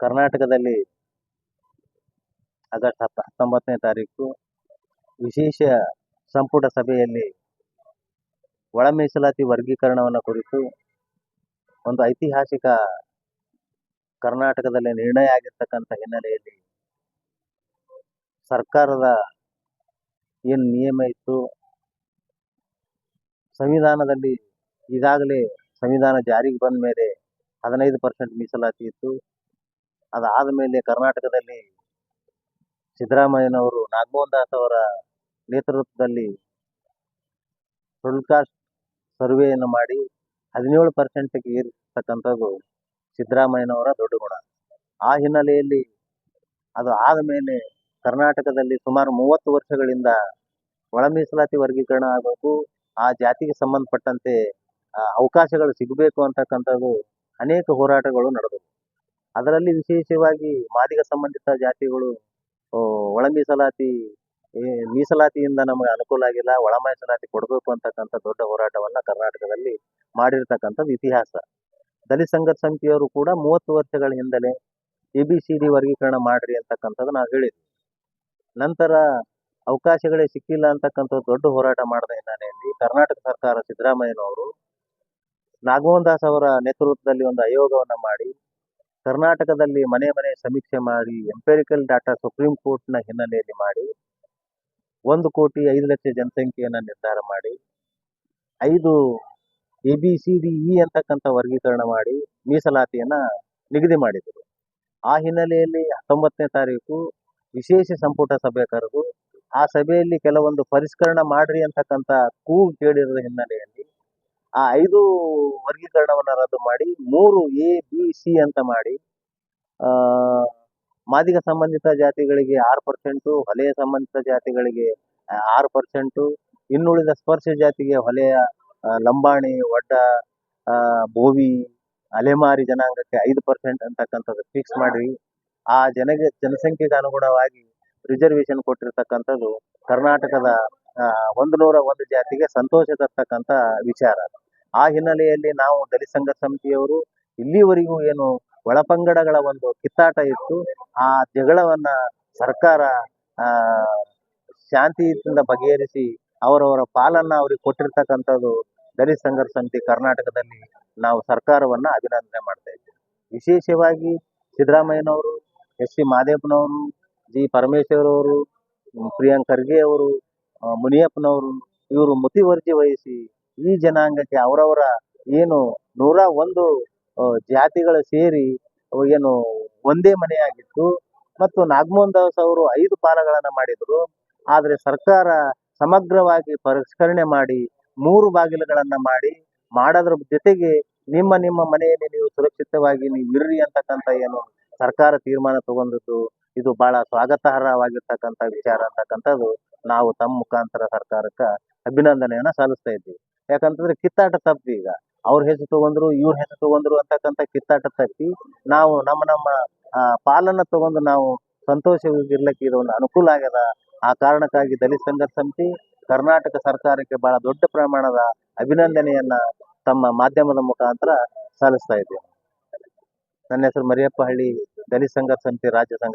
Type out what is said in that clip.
ಕರ್ನಾಟಕದಲ್ಲಿ ಆಗಸ್ಟ್ ಹತ್ತು, ಹತ್ತೊಂಬತ್ತನೇ ತಾರೀಕು ವಿಶೇಷ ಸಂಪುಟ ಸಭೆಯಲ್ಲಿ ಒಳ ಮೀಸಲಾತಿ ವರ್ಗೀಕರಣವನ್ನು ಕುರಿತು ಒಂದು ಐತಿಹಾಸಿಕ ಕರ್ನಾಟಕದಲ್ಲಿ ನಿರ್ಣಯ ಆಗಿರ್ತಕ್ಕಂಥ ಹಿನ್ನೆಲೆಯಲ್ಲಿ ಸರ್ಕಾರದ ಏನು ನಿಯಮ ಇತ್ತು, ಸಂವಿಧಾನದಲ್ಲಿ ಈಗಾಗಲೇ ಸಂವಿಧಾನ ಜಾರಿಗೆ ಬಂದ ಮೇಲೆ ಹದಿನೈದು ಪರ್ಸೆಂಟ್ ಮೀಸಲಾತಿ ಇತ್ತು. ಅದಾದ ಮೇಲೆ ಕರ್ನಾಟಕದಲ್ಲಿ ಸಿದ್ದರಾಮಯ್ಯನವರು ನಾಗಮೋಹನ್ ದಾಸ್ ಅವರ ನೇತೃತ್ವದಲ್ಲಿ ಕಾಸ್ಟ್ ಸರ್ವೆಯನ್ನು ಮಾಡಿ ಹದಿನೇಳು ಪರ್ಸೆಂಟ್ಗೆ ಏರಿರ್ತಕ್ಕಂಥದ್ದು ಸಿದ್ದರಾಮಯ್ಯನವರ ದೊಡ್ಡ ಗುಣ. ಆ ಹಿನ್ನೆಲೆಯಲ್ಲಿ ಅದು ಆದ ಮೇಲೆ ಕರ್ನಾಟಕದಲ್ಲಿ ಸುಮಾರು ಮೂವತ್ತು ವರ್ಷಗಳಿಂದ ಒಳ ಮೀಸಲಾತಿ ವರ್ಗೀಕರಣ ಆಗಬೇಕು, ಆ ಜಾತಿಗೆ ಸಂಬಂಧಪಟ್ಟಂತೆ ಅವಕಾಶಗಳು ಸಿಗಬೇಕು ಅಂತಕ್ಕಂಥದ್ದು ಅನೇಕ ಹೋರಾಟಗಳು ನಡೆದವು. ಅದರಲ್ಲಿ ವಿಶೇಷವಾಗಿ ಮಾದಿಗ ಸಂಬಂಧಿತ ಜಾತಿಗಳು ಒಳ ಮೀಸಲಾತಿ ಮೀಸಲಾತಿಯಿಂದ ನಮಗೆ ಅನುಕೂಲ ಆಗಿಲ್ಲ ಒಳ ಮೀಸಲಾತಿ ಕೊಡಬೇಕು ಅಂತಕ್ಕಂಥ ದೊಡ್ಡ ಹೋರಾಟವನ್ನ ಕರ್ನಾಟಕದಲ್ಲಿ ಮಾಡಿರ್ತಕ್ಕಂಥದ್ದು ಇತಿಹಾಸ. ದಲಿತ ಸಂಘರ್ಷ ಸಮಿತಿಯವರು ಕೂಡ ಮೂವತ್ತು ವರ್ಷಗಳ ಹಿಂದಲೇ ಎ ಬಿ ಸಿ ಡಿ ವರ್ಗೀಕರಣ ಮಾಡ್ರಿ ಅಂತಕ್ಕಂಥದ್ದು ನಾವು ಹೇಳಿದ್ವಿ. ನಂತರ ಅವಕಾಶಗಳೇ ಸಿಕ್ಕಿಲ್ಲ ಅಂತಕ್ಕಂಥ ದೊಡ್ಡ ಹೋರಾಟ ಮಾಡಿದ ಹಿನ್ನೆಲೆಯಲ್ಲಿ ಕರ್ನಾಟಕ ಸರ್ಕಾರ ಸಿದ್ದರಾಮಯ್ಯನವರು ನಾಗಮೋಹನ್ ದಾಸ್ ಅವರ ನೇತೃತ್ವದಲ್ಲಿ ಒಂದು ಆಯೋಗವನ್ನ ಮಾಡಿ ಕರ್ನಾಟಕದಲ್ಲಿ ಮನೆ ಮನೆ ಸಮೀಕ್ಷೆ ಮಾಡಿ ಎಂಪೆರಿಕಲ್ ಡಾಟಾ ಸುಪ್ರೀಂ ಕೋರ್ಟ್ನ ಹಿನ್ನೆಲೆಯಲ್ಲಿ ಮಾಡಿ, ಒಂದು ಕೋಟಿ ಐದು ಲಕ್ಷ ಜನಸಂಖ್ಯೆಯನ್ನ ನಿರ್ಧಾರ ಮಾಡಿ, ಐದು A B C D E ಅಂತಕ್ಕಂಥ ವರ್ಗೀಕರಣ ಮಾಡಿ ಮೀಸಲಾತಿಯನ್ನ ನಿಗದಿ ಮಾಡಿದರು. ಆ ಹಿನ್ನೆಲೆಯಲ್ಲಿ ಹತ್ತೊಂಬತ್ತನೇ ತಾರೀಕು ವಿಶೇಷ ಸಂಪುಟ ಸಭೆ ಕರೆದು, ಆ ಸಭೆಯಲ್ಲಿ ಕೆಲವೊಂದು ಪರಿಷ್ಕರಣ ಮಾಡ್ರಿ ಅಂತಕ್ಕಂಥ ಕೂಗು ಕೇಳಿರುವ ಹಿನ್ನೆಲೆಯಲ್ಲಿ ಆ ಐದು ವರ್ಗೀಕರಣವನ್ನ ರದ್ದು ಮಾಡಿ, ಮೂರು ಎ, ಬಿ, ಸಿ ಅಂತ ಮಾಡಿ, ಆ, ಮಾದಿಗ ಸಂಬಂಧಿತ ಜಾತಿಗಳಿಗೆ ಆರು ಪರ್ಸೆಂಟು ಹೊಲೆಯ ಸಂಬಂಧಿತ ಜಾತಿಗಳಿಗೆ ಆರು ಪರ್ಸೆಂಟು, ಇನ್ನುಳಿದ ಸ್ಪರ್ಶ ಜಾತಿಗೆ ಹೊಲೆಯ ಲಂಬಾಣಿ ಒಡ್ಡ ಬೋವಿ, ಅಲೆಮಾರಿ ಜನಾಂಗಕ್ಕೆ ಐದು ಪರ್ಸೆಂಟ್ ಅಂತಕ್ಕಂಥದ್ದು ಫಿಕ್ಸ್ ಮಾಡಿ ಆ ಜನಗೆ, ಜನಸಂಖ್ಯೆಗೆ ಅನುಗುಣವಾಗಿ ರಿಸರ್ವೇಶನ್ ಕೊಟ್ಟಿರ್ತಕ್ಕಂಥದ್ದು ಕರ್ನಾಟಕದ ಒಂದು ನೂರ ಒಂದು ಜಾತಿಗೆ ಸಂತೋಷ ತರ್ತಕ್ಕಂಥ ವಿಚಾರ ಆ ಹಿನ್ನೆಲೆಯಲ್ಲಿ ನಾವು ದಲಿತ ಸಂಘ ಸಮಿತಿಯವರು ಇಲ್ಲಿವರೆಗೂ ಏನು ಒಳಪಂಗಡಗಳ ಒಂದು ಕಿತ್ತಾಟ ಇತ್ತು. ಆ ಜಗಳವನ್ನ ಸರ್ಕಾರ, ಆ, ಶಾಂತಿಯಿಂದ ಬಗೆಹರಿಸಿ ಅವರವರ ಪಾಲನ್ನ ಅವ್ರಿಗೆ ಕೊಟ್ಟಿರ್ತಕ್ಕಂಥದ್ದು ದಲಿತ ಸಂಘರ್ಷ ಸಮಿತಿ ಕರ್ನಾಟಕದಲ್ಲಿ ನಾವು ಸರ್ಕಾರವನ್ನ ಅಭಿನಂದನೆ ಮಾಡ್ತಾ ಇದ್ದೇವೆ. ವಿಶೇಷವಾಗಿ ಸಿದ್ದರಾಮಯ್ಯನವರು, ಎಸ್ ಸಿ ಮಾದೇವನವರು, ಜಿ ಪರಮೇಶ್ವರ್ ಅವರು ಪ್ರಿಯಾಂಕ್ ಖರ್ಗೆ ಅವರು ಮುನಿಯಪ್ಪನವರು, ಇವರು ಮುತುವರ್ಜಿ ವಹಿಸಿ ಈ ಜನಾಂಗಕ್ಕೆ ಅವರವರ ಏನು ನೂರ ಒಂದು ಜಾತಿಗಳು ಸೇರಿ ಏನು ಒಂದೇ ಮನೆಯಾಗಿತ್ತು. ಮತ್ತು ನಾಗಮೋಹನ್ ದಾಸ್ ಅವರು ಐದು ಪಾಲಗಳನ್ನ ಮಾಡಿದ್ರು. ಆದರೆ ಸರ್ಕಾರ ಸಮಗ್ರವಾಗಿ ಪರಿಷ್ಕರಣೆ ಮಾಡಿ ಮೂರು ಬಾಗಿಲುಗಳನ್ನ ಮಾಡಿ, ಮಾಡೋದ್ರ ಜೊತೆಗೆ ನಿಮ್ಮ ನಿಮ್ಮ ಮನೆಯಲ್ಲಿ ನೀವು ಸುರಕ್ಷಿತವಾಗಿ ನೀವು ಇರ್ರಿ ಅಂತಕ್ಕಂಥ ಏನು ಸರ್ಕಾರ ತೀರ್ಮಾನ ತಗೊಂಡಿದ್ದು, ಇದು ಬಹಳ ಸ್ವಾಗತಾರ್ಹವಾಗಿರ್ತಕ್ಕಂಥ ವಿಚಾರ ಅಂತಕ್ಕಂಥದ್ದು ನಾವು ತಮ್ಮ ಮುಖಾಂತರ ಸರ್ಕಾರಕ್ಕೆ ಅಭಿನಂದನೆಯನ್ನ ಸಲ್ಲಿಸ್ತಾ ಇದ್ದೀವಿ. ಯಾಕಂತಂದ್ರೆ ಕಿತ್ತಾಟ ತಪ್ಪಿ ಈಗ. ಅವ್ರ ಹೆಸರು ತಗೊಂಡ್ರು, ಇವ್ರ ಹೆಸರು ತಗೊಂಡ್ರು ಅಂತಕ್ಕಂಥ ಕಿತ್ತಾಟ ತಪ್ಪಿ ನಾವು ನಮ್ಮ ನಮ್ಮ ಪಾಲನ್ನ ತಗೊಂಡು ನಾವು ಸಂತೋಷವಾಗಿರ್ಲಿಕ್ಕೆ ಇದು ಒಂದು ಅನುಕೂಲ ಆಗ್ಯದ. ಆ ಕಾರಣಕ್ಕಾಗಿ ದಲಿತ ಸಂಘರ್ಷ ಸಮಿತಿ, ಕರ್ನಾಟಕ ಸರ್ಕಾರಕ್ಕೆ ಬಹಳ ದೊಡ್ಡ ಪ್ರಮಾಣದ ಅಭಿನಂದನೆಯನ್ನ ತಮ್ಮ ಮಾಧ್ಯಮದ ಮುಖಾಂತರ ಸಲ್ಲಿಸ್ತಾ ಇದ್ದೇನೆ. ನನ್ನ ಹೆಸರು ಮರಿಯಪ್ಪ ಹಳ್ಳಿ ದಲಿತ ಸಂಘರ್ಷ ಸಮಿತಿ ರಾಜ್ಯ ಸಂಘಟನೆ.